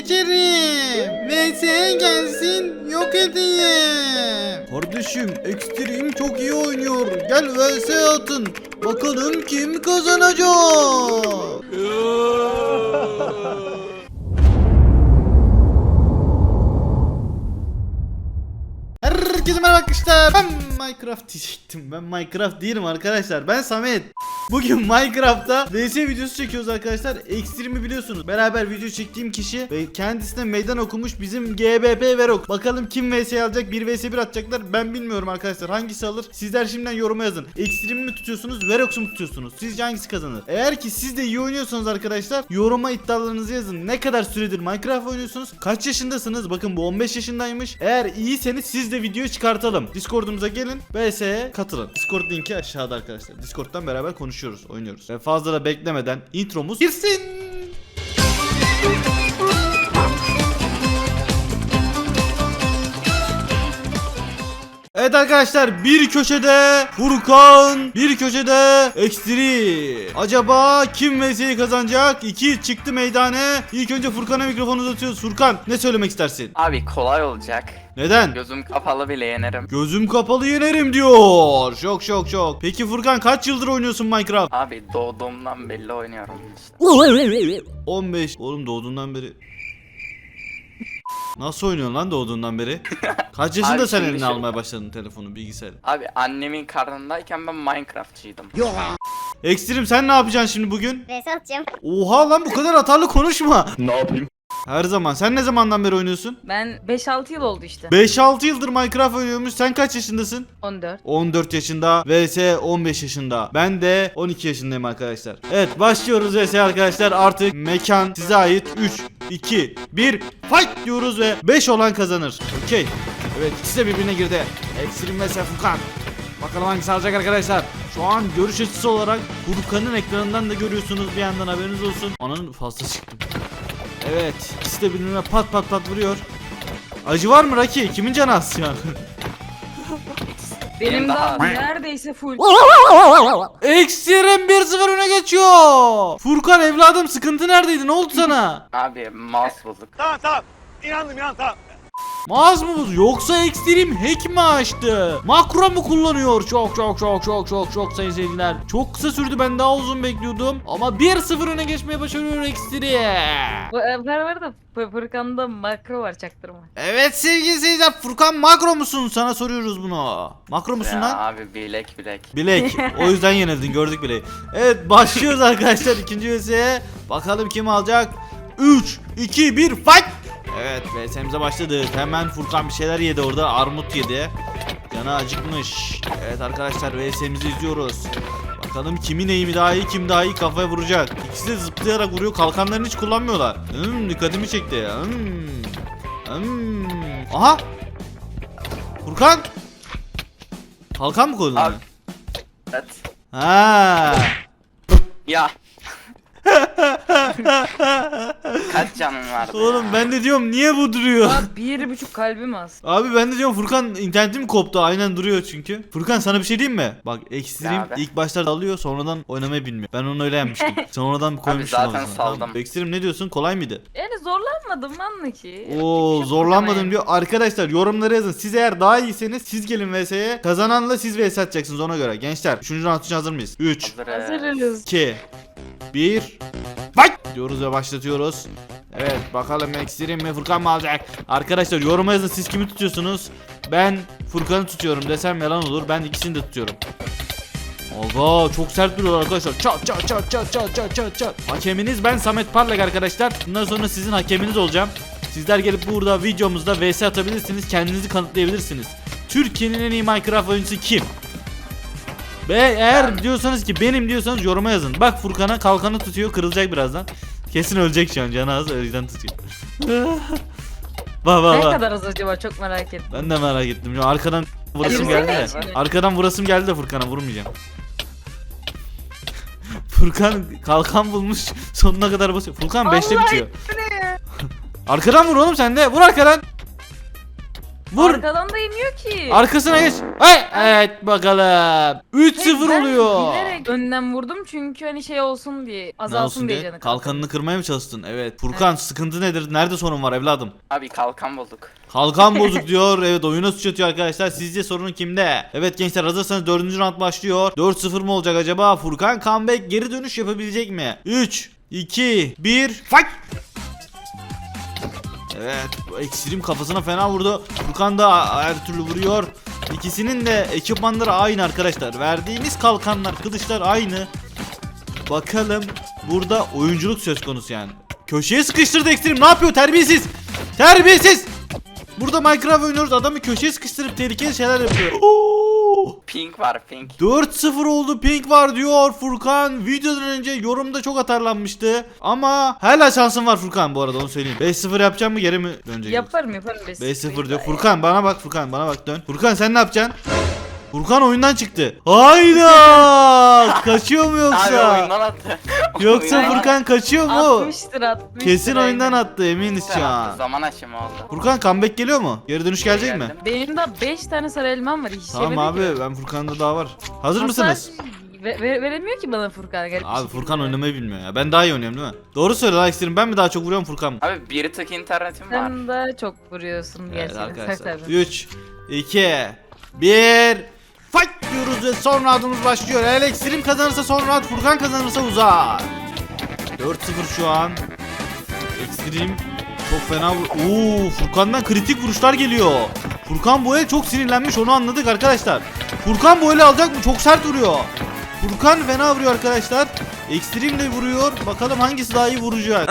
geçerim. VS gelsin yok edeyim. Kardeşim Extreme çok iyi oynuyor. Gel VS atın. Bakalım kim kazanacak. Herkese merhaba arkadaşlar. Ben Minecraft diyecektim. Ben Minecraft değilim arkadaşlar. Ben Samet. Bugün Minecraft'ta VS videosu çekiyoruz arkadaşlar. Extreme'i biliyorsunuz. Beraber video çektiğim kişi ve kendisine meydan okumuş bizim GBP Verok. Bakalım kim VS alacak? 1 VS 1 atacaklar. Ben bilmiyorum arkadaşlar. Hangisi alır? Sizler şimdiden yoruma yazın. Extreme'i mi tutuyorsunuz? Verox'u mu tutuyorsunuz? Sizce hangisi kazanır? Eğer ki siz de iyi oynuyorsanız arkadaşlar yoruma iddialarınızı yazın. Ne kadar süredir Minecraft oynuyorsunuz? Kaç yaşındasınız? Bakın bu 15 yaşındaymış. Eğer iyiyseniz siz de videoyu çıkartalım. Discord'umuza gelin. VS'ye katılın. Discord linki aşağıda arkadaşlar. Discord'dan beraber konuşuyoruz, oynuyoruz. Ve fazla da beklemeden intromuz girsin. Evet arkadaşlar bir köşede Furkan bir köşede Ekstri Acaba kim VS'yi kazanacak? İki çıktı meydane İlk önce Furkan'a mikrofonu uzatıyoruz Furkan ne söylemek istersin? Abi kolay olacak. Neden? Gözüm kapalı bile yenerim. Gözüm kapalı yenerim diyor Şok şok şok Peki Furkan kaç yıldır oynuyorsun Minecraft? Abi doğduğumdan belli oynuyorum işte. 15 Oğlum doğduğundan beri Nasıl oynuyorsun lan doğduğundan beri? Kaç yaşında Abi sen şimdi eline şey- almaya başladın telefonu bilgisayarı? Abi annemin karnındayken ben Minecraftçıydım. Ekstrem sen ne yapacaksın şimdi bugün? Vs atacağım. Oha lan bu kadar atarlı konuşma. Ne yapayım? Her zaman. Sen ne zamandan beri oynuyorsun? Ben 5-6 yıl oldu işte. 5-6 yıldır Minecraft oynuyormuş. Sen kaç yaşındasın? 14. 14 yaşında. VS 15 yaşında. Ben de 12 yaşındayım arkadaşlar. Evet başlıyoruz VS arkadaşlar. Artık mekan size ait. 3, 2, 1 fight diyoruz ve 5 olan kazanır. Okey. Evet ikisi de birbirine girdi. Ekstrem vs Furkan. Bakalım hangisi alacak arkadaşlar. Şu an görüş açısı olarak Furkan'ın ekranından da görüyorsunuz bir yandan haberiniz olsun. Ananın fazla çıktım. Evet ikisi de birbirine pat pat pat vuruyor. Acı var mı Raki? Kimin canı az an? Benim daha neredeyse full. Ekstrem 1-0 öne geçiyor. Furkan evladım sıkıntı neredeydi? Ne oldu sana? Abi mouse bulduk. Mağaz mı bu? Yoksa Ekstrem hack mi açtı? Makro mu kullanıyor? Çok çok çok çok çok çok sayın seyirciler. Çok kısa sürdü ben daha uzun bekliyordum. Ama 1-0 öne geçmeye başarıyor Ekstrem. Bu sefer var da Fı- Fırkan'da makro var çaktırma. Evet sevgili seyirciler Furkan makro musun? Sana soruyoruz bunu. Makro musun Ya lan? abi bilek bilek. Bilek. O yüzden yenildin gördük bile. Evet başlıyoruz arkadaşlar ikinci VS'ye. Bakalım kim alacak? 3, 2, 1 fight. Evet VS'mize başladık. Hemen Furkan bir şeyler yedi orada. Armut yedi. Canı acıkmış. Evet arkadaşlar VS'mizi izliyoruz. Bakalım kimin eğimi daha iyi kim daha iyi kafaya vuracak. İkisi de zıplayarak vuruyor. Kalkanlarını hiç kullanmıyorlar. Hmm, dikkatimi çekti. Hmm. Hmm. Aha. Furkan. Kalkan mı koydun? Abi. Evet. Ha. Ya. Kaç canın vardı Oğlum ya? ben de diyorum niye bu duruyor? Daha bir buçuk kalbim az. Abi ben de diyorum Furkan internetim koptu aynen duruyor çünkü. Furkan sana bir şey diyeyim mi? Bak abi? ilk başlarda alıyor sonradan oynamayı bilmiyor. Ben onu öyle yenmiştim. sonradan koymuştum. zaten onu sana, saldım. tamam. Extreme ne diyorsun kolay mıydı? Yani zorlanmadım lan ki. Oo Çok zorlanmadım diyor. Arkadaşlar yorumlara yazın. Siz eğer daha iyiyseniz siz gelin VS'ye. Kazananla siz VS atacaksınız ona göre. Gençler 3. round için hazır mıyız? 3 Hazırız. Hazırız. 2 1 Fight diyoruz ve başlatıyoruz. Evet bakalım Extreme mi Furkan mı alacak? Arkadaşlar yoruma yazın siz kimi tutuyorsunuz? Ben Furkan'ı tutuyorum desem yalan olur. Ben ikisini de tutuyorum. Aga çok sert duruyorlar arkadaşlar. Çat çat çat çat çat çat çat çat. Hakeminiz ben Samet Parlak arkadaşlar. Bundan sonra sizin hakeminiz olacağım. Sizler gelip burada videomuzda vs atabilirsiniz. Kendinizi kanıtlayabilirsiniz. Türkiye'nin en iyi Minecraft oyuncusu kim? Ve eğer diyorsanız ki benim diyorsanız yoruma yazın. Bak Furkan'a kalkanı tutuyor kırılacak birazdan. Kesin ölecek şu an canı az o yüzden tutuyor. Bak bak Ne bak. kadar az acaba çok merak ettim. Ben de merak ettim. Ya arkadan vurasım geldi de. Arkadan vurasım geldi de Furkan'a vurmayacağım. Furkan kalkan bulmuş sonuna kadar basıyor. Furkan 5'te Allah bitiyor. arkadan vur oğlum sen de. Vur arkadan. Vur. Arkadan da yemiyor ki. Arkasına geç. Hey, evet bakalım. 3-0 Ben oluyor. Bilerek önden vurdum çünkü hani şey olsun diye Ne azalsın olsun diye diye? canı. Kalkanını kırmaya mı çalıştın? Evet. Furkan sıkıntı nedir? Nerede sorun var evladım? Abi kalkan bulduk. Kalkan bozuk diyor. Evet oyuna sıçratıyor arkadaşlar. Sizce sorun kimde? Evet gençler hazırsanız 4. round başlıyor. 4-0 mı olacak acaba? Furkan comeback geri dönüş yapabilecek mi? 3, 2, 1, fight! Evet ekstrem kafasına fena vurdu. Furkan da her türlü vuruyor. İkisinin de ekipmanları aynı arkadaşlar. Verdiğimiz kalkanlar, kılıçlar aynı. Bakalım burada oyunculuk söz konusu yani. Köşeye sıkıştırdı ekstrem. Ne yapıyor? Terbiyesiz. Terbiyesiz. Burada Minecraft oynuyoruz. Adamı köşeye sıkıştırıp tehlikeli şeyler yapıyor. Oo! Pink var pink. 4-0 oldu pink var diyor Furkan. Videodan önce yorumda çok atarlanmıştı. Ama hala şansın var Furkan bu arada onu söyleyeyim. 5-0 yapacağım mı geri mi dönecek? Yaparım yaparım. 5-0 diyor. Furkan bana bak Furkan bana bak dön. Furkan sen ne yapacaksın? Furkan oyundan çıktı. Hayda! Kaçıyor mu Abi yoksa? oyundan attı. Yoksa Oyundan Furkan kaçıyor mu? Atmıştır atmıştır. Kesin aynen. oyundan attı eminiz attı. şu an. Zaman aşımı oldu. Furkan comeback geliyor mu? Geri dönüş gelecek mi? Geldim. Benim de 5 tane sarı elmam var. Hiç Tamam yemedi abi ki. ben Furkan'da daha var. Hazır Hasar mısınız? Ve- ve- veremiyor ki bana Furkan. garip bir Abi şekilde. Furkan oynamayı bilmiyor ya. Ben daha iyi oynuyorum değil mi? Doğru söyle isterim. Ben mi daha çok vuruyorum Furkan mı? Abi bir tık internetim var. Sen daha çok vuruyorsun Evet gerçekten. arkadaşlar. Tabii. 3 2 1 Fight diyoruz ve son roundumuz başlıyor. Eğer ekstrem kazanırsa son round, Furkan kazanırsa uzar. 4-0 şu an. Ekstrem çok fena vur. Oo, Furkan'dan kritik vuruşlar geliyor. Furkan bu el çok sinirlenmiş onu anladık arkadaşlar. Furkan bu eli alacak mı? Çok sert vuruyor. Furkan fena vuruyor arkadaşlar. Ekstrem de vuruyor. Bakalım hangisi daha iyi vuracak.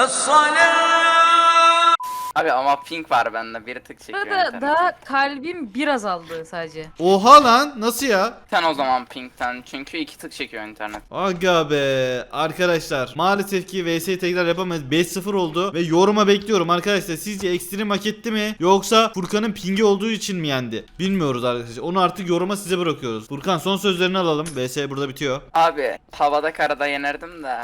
Abi ama pink var bende bir tık çekiyor Burada daha kalbim biraz aldı sadece. Oha lan nasıl ya? Sen o zaman pinkten çünkü iki tık çekiyor internet. Aga be arkadaşlar. Maalesef ki VS'yi tekrar yapamayız. 5-0 oldu ve yoruma bekliyorum arkadaşlar. Sizce ekstrem hak etti mi? Yoksa Furkan'ın pingi olduğu için mi yendi? Bilmiyoruz arkadaşlar. Onu artık yoruma size bırakıyoruz. Furkan son sözlerini alalım. VS burada bitiyor. Abi havada karada yenerdim de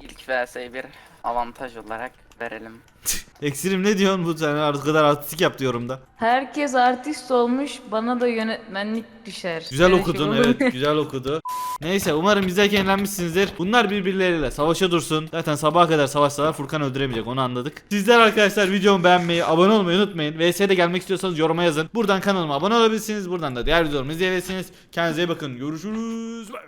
ilk vs'yi bir avantaj olarak verelim. Ekstrem ne diyorsun bu sen artık kadar artistik yaptı yorumda Herkes artist olmuş, bana da yönetmenlik düşer. Güzel Böyle okudun şey olur mu? evet güzel okudu Neyse umarım izlerken eğlenmişsinizdir. Bunlar birbirleriyle savaşa dursun. Zaten sabaha kadar savaşsalar Furkan öldüremeyecek onu anladık. Sizler arkadaşlar videomu beğenmeyi, abone olmayı unutmayın. VS'de gelmek istiyorsanız yoruma yazın. Buradan kanalıma abone olabilirsiniz. Buradan da diğer videolarımı izleyebilirsiniz. Kendinize iyi bakın. Görüşürüz. Bay.